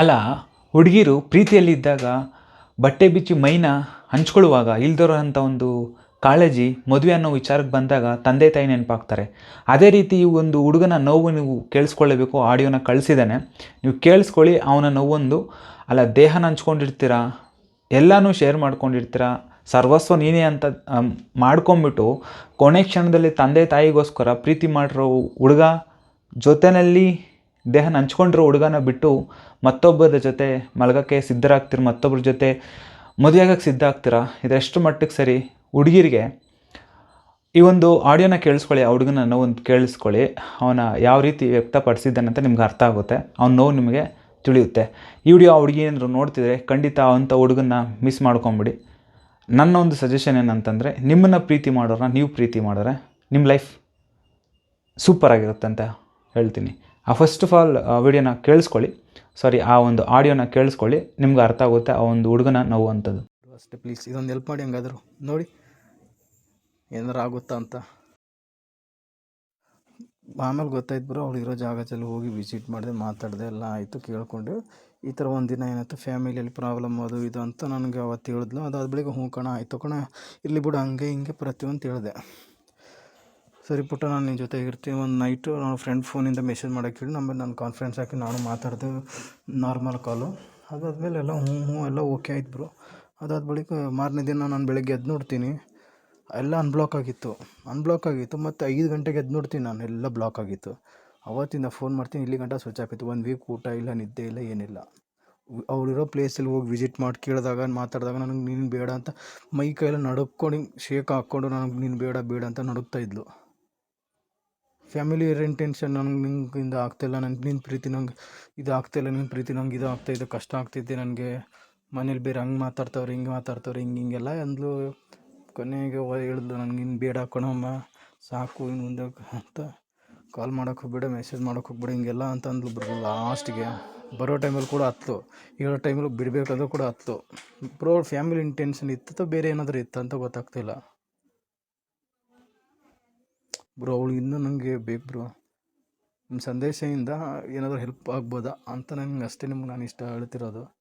ಅಲ್ಲ, ಹುಡುಗಿರು ಪ್ರೀತಿಯಲ್ಲಿದ್ದಾಗ ಬಟ್ಟೆ ಬಿಚ್ಚಿ ಮೈನ ಹಂಚ್ಕೊಳ್ಳುವಾಗ ಇಲ್ದಿರೋಂಥ ಒಂದು ಕಾಳಜಿ, ಮದುವೆ ಅನ್ನೋ ವಿಚಾರಕ್ಕೆ ಬಂದಾಗ ತಂದೆ ತಾಯಿ ನೆನಪಾಗ್ತಾರೆ. ಅದೇ ರೀತಿ ಈ ಒಂದು ಹುಡುಗನ ನೋವು ನೀವು ಕೇಳಿಸ್ಕೊಳ್ಳೇಬೇಕು, ಆಡಿಯೋನ ಕಳಿಸಿದ್ದಾನೆ. ನೀವು ಕೇಳಿಸ್ಕೊಳ್ಳಿ, ಅವನ ನೋವೊಂದು, ಅಲ್ಲ, ದೇಹನ ಹಂಚ್ಕೊಂಡಿರ್ತೀರ, ಎಲ್ಲನೂ ಶೇರ್ ಮಾಡ್ಕೊಂಡಿರ್ತೀರ, ಸರ್ವಸ್ವ ನೀನೇ ಅಂತ ಮಾಡ್ಕೊಂಬಿಟ್ಟು ಕೊನೆ ಕ್ಷಣದಲ್ಲಿ ತಂದೆ ತಾಯಿಗೋಸ್ಕರ ಪ್ರೀತಿ ಮಾಡಿರೋ ಹುಡುಗ ಜೊತೆಯಲ್ಲಿ ದೇಹನ ನಂಚ್ಕೊಂಡಿರೋ ಹುಡುಗನ ಬಿಟ್ಟು ಮತ್ತೊಬ್ಬರ ಜೊತೆ ಮಲಗಕ್ಕೆ ಸಿದ್ಧರಾಗ್ತೀರ, ಮತ್ತೊಬ್ಬರ ಜೊತೆ ಮದುವೆ ಆಗಕ್ಕೆ ಸಿದ್ಧ ಆಗ್ತೀರಾ ಇದೆಷ್ಟು ಮಟ್ಟಿಗೆ ಸರಿ? ಹುಡುಗಿರಿಗೆ ಈ ಒಂದು ಆಡಿಯೋನ ಕೇಳಿಸ್ಕೊಳ್ಳಿ, ಆ ಹುಡುಗನ ನೋವು ಕೇಳಿಸ್ಕೊಳ್ಳಿ. ಅವನ ಯಾವ ರೀತಿ ವ್ಯಕ್ತಪಡಿಸಿದ್ದಾನೆ ಅಂತ ನಿಮ್ಗೆ ಅರ್ಥ ಆಗುತ್ತೆ. ಅವ್ನ ನೋವು ನಿಮಗೆ ತಿಳಿಯುತ್ತೆ. ಈ ವಿಡಿಯೋ ಆ ಹುಡುಗಿ ಏನಾದ್ರು ನೋಡ್ತಿದ್ರೆ ಖಂಡಿತ ಅಂಥ ಹುಡುಗನ್ನ ಮಿಸ್ ಮಾಡ್ಕೊಂಬಿಡಿ. ನನ್ನ ಒಂದು ಸಜೆಷನ್ ಏನಂತಂದರೆ, ನಿಮ್ಮನ್ನು ಪ್ರೀತಿ ಮಾಡೋರನ್ನ ನೀವು ಪ್ರೀತಿ ಮಾಡೋರೆ ನಿಮ್ಮ ಲೈಫ್ ಸೂಪರ್ ಅಂತ ಹೇಳ್ತೀನಿ. ಆ ಫಸ್ಟ್ ಆಫ್ ಆಲ್ ವಿಡಿಯೋನ ಕೇಳಿಸ್ಕೊಳ್ಳಿ. ಸಾರಿ ಆ ಒಂದು ಆಡಿಯೋನ ಕೇಳಿಸ್ಕೊಳ್ಳಿ. ನಿಮ್ಗೆ ಅರ್ಥ ಆಗುತ್ತೆ ಆ ಒಂದು ಹುಡುಗನ ನೋವು ಅಂಥದ್ದು ಅಷ್ಟೇ ಪ್ಲೀಸ್ ಇದೊಂದು ಹೆಲ್ಪ್ ಮಾಡಿ ಹಂಗಾದ್ರು. ನೋಡಿ, ಏನಾರು ಆಗುತ್ತಾ ಅಂತ. ಆಮೇಲೆ ಗೊತ್ತಾಯ್ತು ಬ್ರೋ ಅವ್ರು ಇರೋ ಜಾಗದಲ್ಲಿ ಹೋಗಿ ವಿಸಿಟ್ ಮಾಡಿದೆ, ಮಾತಾಡಿದೆ, ಎಲ್ಲ ಆಯಿತು, ಕೇಳಿಕೊಂಡು. ಈ ಥರ ಒಂದು ದಿನ ಏನಾಯ್ತು ಫ್ಯಾಮಿಲಿಯಲ್ಲಿ ಪ್ರಾಬ್ಲಮ್ ಅದು ಇದು ಅಂತ ನನಗೆ ಅವತ್ತು ಹೇಳಿದ್ಲು. ಅದಾದ ಬಳಿಕ ಹ್ಞೂ ಕಣ, ಆಯಿತು ಕಣ. ಇರಲಿ ಬಿಡು, ಹಂಗೆ ಹಿಂಗೆ ಪ್ರತಿಯೊಂದು ಹೇಳಿದೆ. ಸರಿ ಪುಟ್ಟ, ನಾನು ನಿನ್ನ ಜೊತೆಗೆ ಇರ್ತೀನಿ ಒಂದು ನೈಟು ನಾನು ಫ್ರೆಂಡ್ ಫೋನಿಂದ ಮೆಸೇಜ್ ಮಾಡೋಕೆ ಹೇಳಿ ಆಮೇಲೆ ನಾನು ಕಾನ್ಫರೆನ್ಸ್ ಹಾಕಿ ನಾನು ಮಾತಾಡಿದೆ ನಾರ್ಮಲ್ ಕಾಲು ಅದಾದಮೇಲೆ ಎಲ್ಲ ಹ್ಞೂ ಹ್ಞೂ ಎಲ್ಲ ಓಕೆ ಆಯ್ತು ಬ್ರೋ ಅದಾದ ಬಳಿಕ ಮಾರನೇ ದಿನ ನಾನು ಬೆಳಗ್ಗೆ ಎದ್ದು ನೋಡ್ತೀನಿ, ಎಲ್ಲ ಅನ್ಬ್ಲಾಕ್ ಆಗಿತ್ತು. ಅನ್ಬ್ಲಾಕ್ ಆಗಿತ್ತು, ಮತ್ತು ಐದು ಗಂಟೆಗೆ ಎದ್ದು ನೋಡ್ತೀನಿ ನಾನು, ಎಲ್ಲ ಬ್ಲಾಕ್ ಆಗಿತ್ತು. ಅವತ್ತಿಂದ ಫೋನ್ ಮಾಡ್ತೀನಿ, ಇಲ್ಲಿ ಗಂಟ ಸ್ವಿಚ್ ಆಗಿತ್ತು ಒಂದು ವೀಕ್ ಊಟ ಇಲ್ಲ, ನಿದ್ದೆ ಇಲ್ಲ, ಏನಿಲ್ಲ. ಅವಳಿರೋ ಪ್ಲೇಸಲ್ಲಿ ಹೋಗಿ ವಿಸಿಟ್ ಮಾಡಿ, ಕೇಳಿದಾಗ, ಮಾತಾಡಿದಾಗ ನನಗೆ ನೀನು ಬೇಡ ಅಂತ ಮೈ ಕೈಯಲ್ಲಿ ನಡ್ಕೊಂಡು ಶೇಕ್ ಹಾಕ್ಕೊಂಡು ನನಗೆ ನೀನು ಬೇಡ ಬೇಡ ಅಂತ ನಡುಕ್ತಾ ಇದ್ಲು. ಫ್ಯಾಮಿಲಿ ಟೆನ್ಷನ್ ನನಗೆ ಇಂದ ಆಗ್ತಾಯಿಲ್ಲ ನನಗೆ ನಿನ್ನ ಪ್ರೀತಿ ನಂಗೆ ಇದು ಆಗ್ತಾಯಿಲ್ಲ ನಿನ್ನ ಪ್ರೀತಿ ನಂಗೆ ಇದು ಆಗ್ತಾಯಿದೆ ಕಷ್ಟ ಆಗ್ತಿದ್ದೆ ನನಗೆ. ಮನೇಲಿ ಬೇರೆ ಹಂಗೆ ಮಾತಾಡ್ತವ್ರೆ, ಹಿಂಗೆ ಮಾತಾಡ್ತವ್ರೆ, ಹಿಂಗೆ ಹಿಂಗೆಲ್ಲ ಅಂದ್ಲು. ಕೊನೆಗೆ ಹೇಳಿದ್ಲು ನನಗೆ ಇನ್ನು ಬೇಡ ಕಣಮ್ಮ ಸಾಕು ಇನ್ನು ಮುಂದೆ ಅಂತ ಕಾಲ್ ಮಾಡೋಕೆ ಹೋಗ್ಬೇಡ ಮೆಸೇಜ್ ಮಾಡೋಕೆ ಹೋಗ್ಬೇಡ, ಹಿಂಗೆಲ್ಲ ಅಂತ ಅಂದ್ಲು ಬ್ರೋ ಲಾಸ್ಟಿಗೆ ಬರೋ ಟೈಮಲ್ಲಿ ಕೂಡ ಹತ್ತು, ಹೇಳೋ ಟೈಮಲ್ಲಿ ಬಿಡಬೇಕಾದ್ರೂ ಕೂಡ ಹತ್ತು. ಬ್ರೋ ಫ್ಯಾಮಿಲಿ ಇಂಟೆನ್ಷನ್ ಇತ್ತು ಬೇರೆ ಏನಾದರೂ ಇತ್ತು ಅಂತ ಗೊತ್ತಾಗ್ತಿಲ್ಲ ಬ್ರೋ, ಅವಳು ಇನ್ನೂ ನನಗೆ ಬೇಕು ಬ್ರೋ. ನಿಮ್ಮ ಸಂದೇಶದಿಂದ ಏನಾದರೂ ಹೆಲ್ಪ್ ಆಗ್ಬೋದಾ ಅಂತ ನಂಗೆ ಅಷ್ಟೇ ನಿಮ್ಗೆ ನಾನು ಇಷ್ಟ ಹೇಳ್ತಿರೋದು.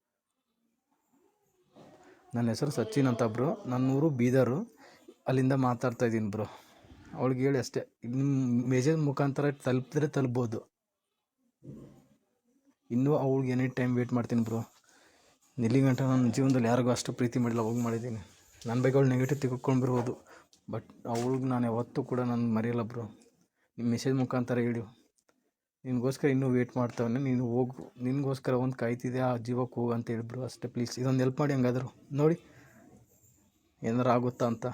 ನನ್ನ ಹೆಸರು ಸಚಿನ್ ಅಂತ ಬ್ರೋ. ನನ್ನ ಊರು ಬೀದರು. ಅಲ್ಲಿಂದ ಮಾತಾಡ್ತಾ ಇದ್ದೀನಿ ಬ್ರೋ. ಅವಳಿಗೆ ಹೇಳಿ ಅಷ್ಟೇ. ನಿಮ್ಮ ಮೆಸೇಜ್ ಮುಖಾಂತರ ತಲುಪಿದ್ರೆ ತಲುಪ್ಬೋದು. ಇನ್ನೂ ಅವಳಿಗೆ ಎನಿ ಟೈಮ್ ವೇಟ್ ಮಾಡ್ತೀನಿ ಬ್ರೋ. ನಿಲ್ಲಿಗಂಟ ನನ್ನ ಜೀವನದಲ್ಲಿ ಯಾರಿಗೂ ಅಷ್ಟು ಪ್ರೀತಿ ಮಾಡಿಲ್ಲ, ಹೋಗಿ ಮಾಡಿದ್ದೀನಿ. ನನ್ನ ಬಗ್ಗೆ ಅವಳು ನೆಗೆಟಿವ್ ತಿಳ್ಕೊಂಡ್ಬಿರ್ಬೋದು ಬಟ್ ಅವ್ಳಿಗೆ ನಾನು ಯಾವತ್ತೂ ಕೂಡ ನಾನು ಮರೆಯಲ್ಲ ಬ್ರೋ ನಿಮ್ಮ ಮೆಸೇಜ್ ಮುಖಾಂತರ ಹೇಳಿ. ನಿನಗೋಸ್ಕರ ಇನ್ನೂ ವೇಟ್ ಮಾಡ್ತಾವನೆ. ನೀನು ಹೋಗು. ನಿನಗೋಸ್ಕರ ಒಂದು ಕಾಯ್ತಿದೆ ಆ ಜೀವಕ್ಕೆ ಹೋಗು ಅಂತ ಹೇಳಿ ಬ್ರೋ ಅಷ್ಟೇ ಪ್ಲೀಸ್ ಇದೊಂದು ಹೆಲ್ಪ್ ಮಾಡಿ ಹಂಗಾದ್ರು. ನೋಡಿ. ಏನಾರು ಆಗುತ್ತಾ ಅಂತ.